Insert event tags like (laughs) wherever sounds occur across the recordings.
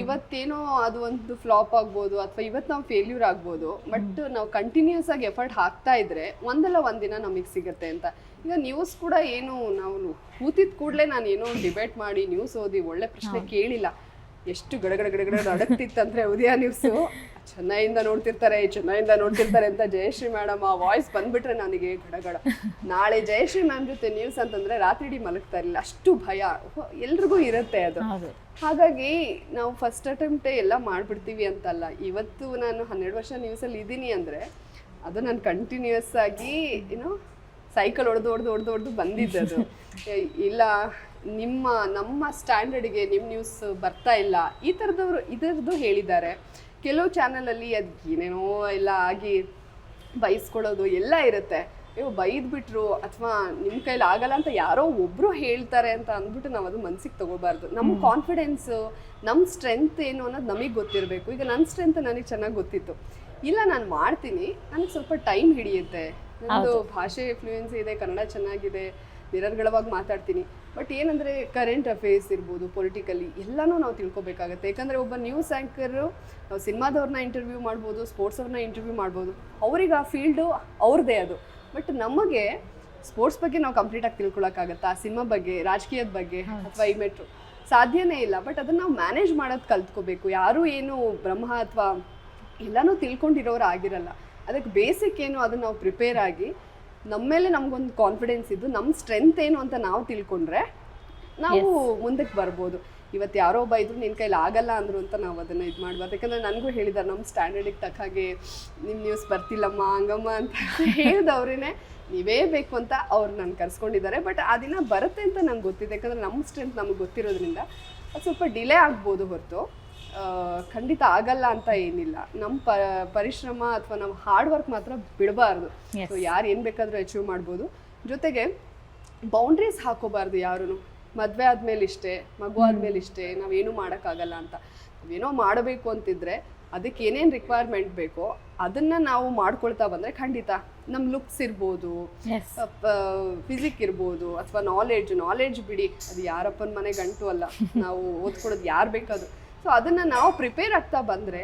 ಇವತ್ತೇನೋ ಅದು ಒಂದು ಫ್ಲಾಪ್ ಆಗ್ಬೋದು ಅಥವಾ ಇವತ್ತು ನಾವು ಫೇಲ್ಯೂರ್ ಆಗ್ಬೋದು ಬಟ್ ನಾವು ಕಂಟಿನ್ಯೂಸ್ ಆಗಿ ಎಫರ್ಟ್ ಹಾಕ್ತಾ ಇದ್ರೆ ಒಂದಲ್ಲ ಒಂದಿನ ನಮಗೆ ಸಿಗುತ್ತೆ ಅಂತ. ಈಗ ನ್ಯೂಸ್ ಕೂಡ ಏನು ನಾವು ಕೂತಿದ್ ಕೂಡಲೇ ನಾನು ಏನೋ ಡಿಬೇಟ್ ಮಾಡಿ ನ್ಯೂಸ್ ಓದಿ ಒಳ್ಳೆ ಪ್ರಶ್ನೆ ಕೇಳಿಲ್ಲ. ಎಷ್ಟು ಗಡಗಡ ಗಡಗಡ ನಡಕ್ತಿತ್ತಂದ್ರೆ ಉದಯ ನ್ಯೂಸು (laughs) ಚೆನ್ನೈಯಿಂದ ನೋಡ್ತಿರ್ತಾರೆ ಚೆನ್ನೈಯಿಂದ ನೋಡ್ತಿರ್ತಾರೆ ಅಂತ ಜಯಶ್ರೀ ಮೇಡಮ್ ಆ ವಾಯ್ಸ್ ಬಂದ್ಬಿಟ್ರೆ ನನಗೆ ಗಡಗಡ. ನಾಳೆ ಜಯಶ್ರೀ ಮ್ಯಾಮ್ ಜೊತೆ ನ್ಯೂಸ್ ಅಂತಂದ್ರೆ ರಾತ್ರಿ ಇಡೀ ಮಲಗ್ತಾ ಇರಲಿಲ್ಲ. ಅಷ್ಟು ಭಯ. ಎಲ್ರಿಗೂ ಇರುತ್ತೆ ಅದು. ಹಾಗಾಗಿ ನಾವು ಫಸ್ಟ್ ಅಟೆಂಪ್ಟೇ ಎಲ್ಲ ಮಾಡ್ಬಿಡ್ತೀವಿ ಅಂತಲ್ಲ. ಇವತ್ತು ನಾನು ಹನ್ನೆರಡು ವರ್ಷ ನ್ಯೂಸಲ್ಲಿ ಇದ್ದೀನಿ ಅಂದ್ರೆ ಅದು ನಾನು ಕಂಟಿನ್ಯೂಸ್ ಆಗಿ ಏನೋ ಸೈಕಲ್ ಹೊಡೆದು ಹೊಡೆದು ಹೊಡೆದು ಹೊಡೆದು ಬಂದಿದ್ದದು ಇಲ್ಲ ನಿಮ್ಮ ನಮ್ಮ ಸ್ಟ್ಯಾಂಡರ್ಡ್ಗೆ ನಿಮ್ಮ ನ್ಯೂಸ್ ಬರ್ತಾ ಇಲ್ಲ. ಈ ಥರದವರು ಇದರದ್ದು ಹೇಳಿದ್ದಾರೆ. ಕೆಲವು ಚಾನಲಲ್ಲಿ ಅದು ಏನೇನೋ ಎಲ್ಲ ಆಗಿ ಬೈಸ್ಕೊಳ್ಳೋದು ಎಲ್ಲ ಇರುತ್ತೆ. ಅಯ್ಯೋ ಬೈದ್ಬಿಟ್ರು ಅಥವಾ ನಿಮ್ಮ ಕೈಲಿ ಆಗಲ್ಲ ಅಂತ ಯಾರೋ ಒಬ್ರು ಹೇಳ್ತಾರೆ ಅಂತ ಅಂದ್ಬಿಟ್ಟು ನಾವು ಅದು ಮನ್ಸಿಗೆ ತಗೋಬಾರ್ದು. ನಮ್ಮ ಕಾನ್ಫಿಡೆನ್ಸ್ ನಮ್ಮ ಸ್ಟ್ರೆಂತ್ ಏನು ಅನ್ನೋದು ನಮಗೆ ಗೊತ್ತಿರಬೇಕು. ಈಗ ನನ್ನ ಸ್ಟ್ರೆಂತ್ ನನಗೆ ಚೆನ್ನಾಗಿ ಗೊತ್ತಿತ್ತು. ಇಲ್ಲ ನಾನು ಮಾಡ್ತೀನಿ. ನನಗೆ ಸ್ವಲ್ಪ ಟೈಮ್ ಹಿಡಿಯುತ್ತೆ. ನಂದು ಭಾಷೆ ಫ್ಲೂಯೆನ್ಸಿ ಇದೆ ಕನ್ನಡ ಚೆನ್ನಾಗಿದೆ. ನಿರರ್ಗಳವಾಗಿ ಮಾತಾಡ್ತೀನಿ. ಬಟ್ ಏನಂದರೆ ಕರೆಂಟ್ ಅಫೇರ್ಸ್ ಇರ್ಬೋದು ಪೊಲಿಟಿಕಲಿ ಎಲ್ಲನೂ ನಾವು ತಿಳ್ಕೊಬೇಕಾಗತ್ತೆ. ಯಾಕಂದರೆ ಒಬ್ಬ ನ್ಯೂಸ್ ಆ್ಯಂಕರು ನಾವು ಸಿನಿಮಾದವ್ರನ್ನ ಇಂಟರ್ವ್ಯೂ ಮಾಡ್ಬೋದು ಸ್ಪೋರ್ಟ್ಸ್ ಅವ್ರನ್ನ ಇಂಟರ್ವ್ಯೂ ಮಾಡ್ಬೋದು. ಅವ್ರಿಗೆ ಆ ಫೀಲ್ಡು ಅವ್ರದ್ದೇ ಅದು. ಬಟ್ ನಮಗೆ ಸ್ಪೋರ್ಟ್ಸ್ ಬಗ್ಗೆ ನಾವು ಕಂಪ್ಲೀಟಾಗಿ ಆ ಸಿನಿಮಾ ಬಗ್ಗೆ, ರಾಜಕೀಯದ ಬಗ್ಗೆ ಅಥವಾ ಈ ಮೆಟ್ರೋ ಸಾಧ್ಯನೇ ಇಲ್ಲ. ಬಟ್ ಅದನ್ನು ನಾವು ಮ್ಯಾನೇಜ್ ಮಾಡೋದು ಕಲ್ತ್ಕೋಬೇಕು. ಯಾರೂ ಏನು ಬ್ರಹ್ಮ ಅಥವಾ ಎಲ್ಲನೂ ತಿಳ್ಕೊಂಡಿರೋರು ಆಗಿರಲ್ಲ. ಅದಕ್ಕೆ ಬೇಸಿಕ್ ಏನು ಅದನ್ನು ನಾವು ಪ್ರಿಪೇರ್ ಆಗಿ ನಮ್ಮ ಮೇಲೆ ನಮಗೊಂದು ಕಾನ್ಫಿಡೆನ್ಸ್ ಇದ್ದು ನಮ್ಮ ಸ್ಟ್ರೆಂತ್ ಏನು ಅಂತ ನಾವು ತಿಳ್ಕೊಂಡ್ರೆ ನಾವು ಮುಂದಕ್ಕೆ ಬರ್ಬೋದು. ಇವತ್ತು ಯಾರೋ ಒಬ್ಬ ಇದ್ರು ನಿನ್ನ ಕೈಲಿ ಆಗಲ್ಲ ಅಂದ್ರು ಅಂತ ನಾವು ಅದನ್ನು ಇದು ಮಾಡ್ಬಾರ್ದು. ಯಾಕಂದರೆ ನನಗೂ ಹೇಳಿದ್ದಾರೆ ನಮ್ಮ ಸ್ಟ್ಯಾಂಡರ್ಡಿಗೆ ತಕ್ಕ ಹಾಗೆ ನಿಮ್ಮ ನ್ಯೂಸ್ ಬರ್ತಿಲ್ಲಮ್ಮ ಹಂಗಮ್ಮ ಅಂತ (laughs) ಹೇಳಿದವ್ರೇ ನೀವೇ ಬೇಕು ಅಂತ ಅವ್ರು ನಾನು ಕರ್ಸ್ಕೊಂಡಿದ್ದಾರೆ ಬಟ್ ಆ ದಿನ ಬರುತ್ತೆ ಅಂತ ನಂಗೆ ಗೊತ್ತಿದೆ. ಯಾಕಂದರೆ ನಮ್ಮ ಸ್ಟ್ರೆಂತ್ ನಮಗೆ ಗೊತ್ತಿರೋದ್ರಿಂದ ಅದು ಸ್ವಲ್ಪ ಡಿಲೇ ಆಗ್ಬೋದು ಹೊರತು. ಖಂಡಿತ ಆಗಲ್ಲ ಅಂತ ಏನಿಲ್ಲ. ನಮ್ಮ ಪ ಪರಿಶ್ರಮ ಅಥವಾ ನಮ್ಮ ಹಾರ್ಡ್ ವರ್ಕ್ ಮಾತ್ರ ಬಿಡಬಾರ್ದು. ಸೊ ಯಾರು ಏನು ಬೇಕಾದರೂ ಅಚೀವ್ ಮಾಡ್ಬೋದು. ಜೊತೆಗೆ ಬೌಂಡ್ರೀಸ್ ಹಾಕೋಬಾರ್ದು ಯಾರೂ ಮದುವೆ ಆದಮೇಲೆ ಇಷ್ಟೇ ಮಗು ಆದಮೇಲೆ ಇಷ್ಟೇ ನಾವೇನು ಮಾಡೋಕ್ಕಾಗಲ್ಲ ಅಂತ. ನಾವೇನೋ ಮಾಡಬೇಕು ಅಂತಿದ್ರೆ ಅದಕ್ಕೆ ಏನೇನು ರಿಕ್ವೈರ್ಮೆಂಟ್ ಬೇಕೋ ಅದನ್ನು ನಾವು ಮಾಡ್ಕೊಳ್ತಾ ಬಂದರೆ ಖಂಡಿತ ನಮ್ಮ ಲುಕ್ಸ್ ಇರ್ಬೋದು ಫಿಸಿಕ್ ಇರ್ಬೋದು ಅಥವಾ ನಾಲೆಡ್ಜ್ ನಾಲೆಡ್ಜ್ ಬಿಡಿ. ಅದು ಯಾರಪ್ಪನ ಮನೆ ಗಂಟು ಅಲ್ಲ. ನಾವು ಓದ್ಕೊಳ್ಳೋದು ಯಾರು ಬೇಕದು ಸೊ ಅದನ್ನು ನಾವು ಪ್ರಿಪೇರ್ ಆಗ್ತಾ ಬಂದರೆ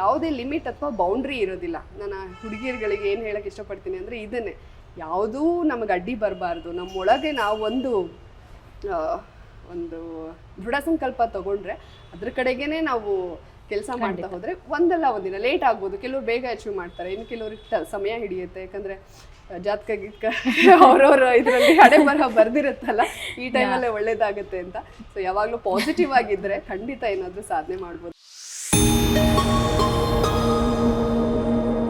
ಯಾವುದೇ ಲಿಮಿಟ್ ಅಥವಾ ಬೌಂಡ್ರಿ ಇರೋದಿಲ್ಲ. ನಾನು ಹುಡುಗಿಯರುಗಳಿಗೆ ಏನು ಹೇಳೋಕ್ಕೆ ಇಷ್ಟಪಡ್ತೀನಿ ಅಂದರೆ ಇದನ್ನೇ. ಯಾವುದೂ ನಮಗೆ ಅಡ್ಡಿ ಬರಬಾರ್ದು. ನಮ್ಮೊಳಗೆ ನಾವು ಒಂದು ಒಂದು ದೃಢ ಸಂಕಲ್ಪ ತಗೊಂಡ್ರೆ ಅದ್ರ ಕಡೆಗೇನೆ ನಾವು ಕೆಲಸ ಮಾಡ್ತಾ ಹೋದ್ರೆ ಒಂದಲ್ಲ ಒಂದಿನ ಲೇಟ್ ಆಗ್ಬೋದು. ಕೆಲವರು ಬೇಗ ಅಚೀವ್ ಮಾಡ್ತಾರೆ. ಇನ್ನು ಕೆಲವ್ರಿಗೆ ಸಮಯ ಹಿಡಿಯುತ್ತೆ. ಯಾಕಂದ್ರೆ ಜಾತಕ ಗೀತಕ (laughs) ಅವ್ರವ್ರ ಇದರಲ್ಲಿ ಹಡೆ ಬರಹ ಬರ್ದಿರುತ್ತಲ್ಲ ಈ ಟೈಮಲ್ಲೇ ಒಳ್ಳೇದಾಗುತ್ತೆ ಅಂತ. ಸೊ ಯಾವಾಗಲೂ ಪಾಸಿಟಿವ್ ಆಗಿದ್ರೆ ಖಂಡಿತ ಏನಾದರೂ ಸಾಧನೆ ಮಾಡ್ಬೋದು.